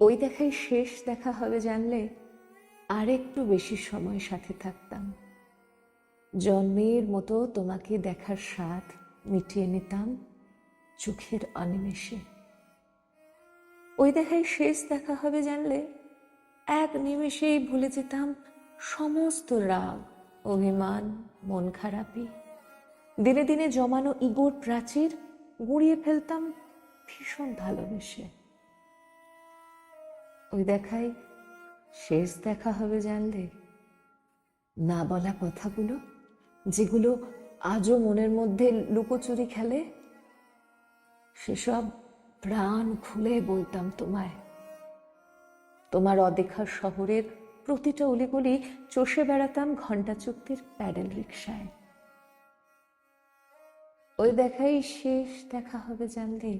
ওই দেখাই শেষ দেখা হবে জানলে আর একটু বেশি সময় সাথে থাকতাম। জন্মের মতো তোমাকে দেখার স্বাদ মিটিয়ে নিতাম চোখের অনিমেষে। ওই দেখাই শেষ দেখা হবে জানলে এক নিমেষেই ভুলে যেতাম সমস্ত রাগ, অভিমান, মন খারাপি দিনে দিনে জমানো ইগোর প্রাচীর গুঁড়িয়ে ফেলতাম ভীষণ ভালোবেসে। ওই দেখাই শেষ দেখা হবে জানলে? না বলা কথাগুলো, যেগুলো আজও মনের মধ্যে লুকোচুরি খেলে? সেসব প্রাণ খুলে বলতাম তোমায়। তোমার অদেখা শহরের প্রতিটা অলিগলি চষে বেড়াতাম ঘণ্টা চুক্তির প্যাডেল রিক্সায় ওই দেখাই শেষ দেখা হবে জানলে?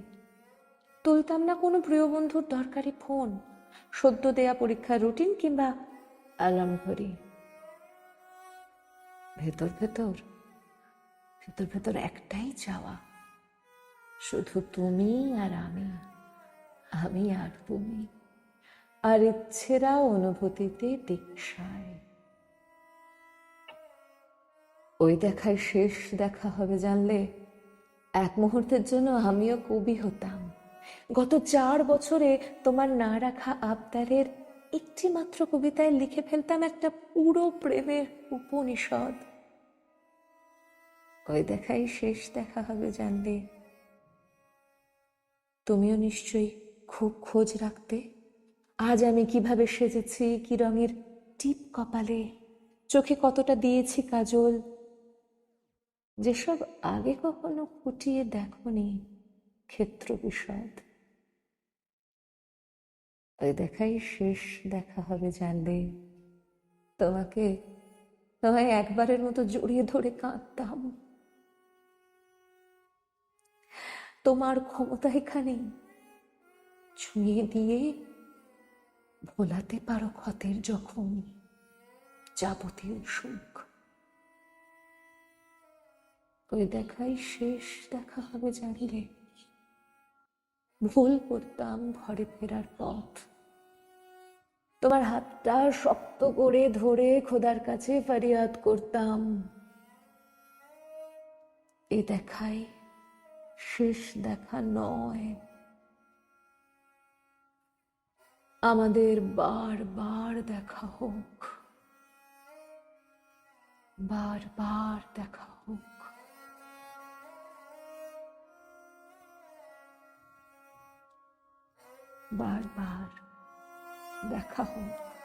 তুলতাম না কোনো প্রিয় বন্ধুর দরকারি ফোন? সদ্য দেয়া পরীক্ষার রুটিন কিংবা অ্যালার্ম ঘড়ি। ভেতর ভেতর ভেতর ভেতর একটাই চাওয়া, শুধু তুমি আর আমি আমি আর তুমি, আর ইচ্ছেরা অনুভূতিতে দীক্ষায়। ওই দেখায় শেষ দেখা হবে জানলে, এক মুহূর্তের জন্য আমিও কবি হতাম। গত চার বছরে তোমার না রাখা আবদারের একটি মাত্র কবিতায় লিখে ফেলতাম একটা পুরো প্রেমের উপনিষদ। ওই দেখাই শেষ দেখা হবে জানলে তুমিও নিশ্চয়ই খুব খোঁজ রাখতে। আজ আমি কীভাবে সেজেছি, কি রঙের টিপ কপালে, চোখে কতটা দিয়েছি কাজল, যেসব আগে কখনো ফুটিয়ে দেখনি ক্ষেত্র বিশদ। ওই দেখাই শেষ, দেখা হবে জানলে তোমাকে, তোমায় একবারের মতো জড়িয়ে ধরে কাঁদতাম। তোমার ক্ষমতা এখানে ছুঁয়ে দিয়ে ভোলাতে পারো ক্ষতের যখন যাবতীয় সুখ। ওই দেখাই শেষ, দেখা হবে জানলে। ভুল করতাম ঘরে ফেরার পথ। তোমার হাতটা শক্ত করে ধরে খোদার কাছে ফারিয়াদ করতাম। এ দেখাই শেষ দেখা নয়। আমাদের বারবার দেখা হোক। বারবার দেখা বারবার দেখা হোক।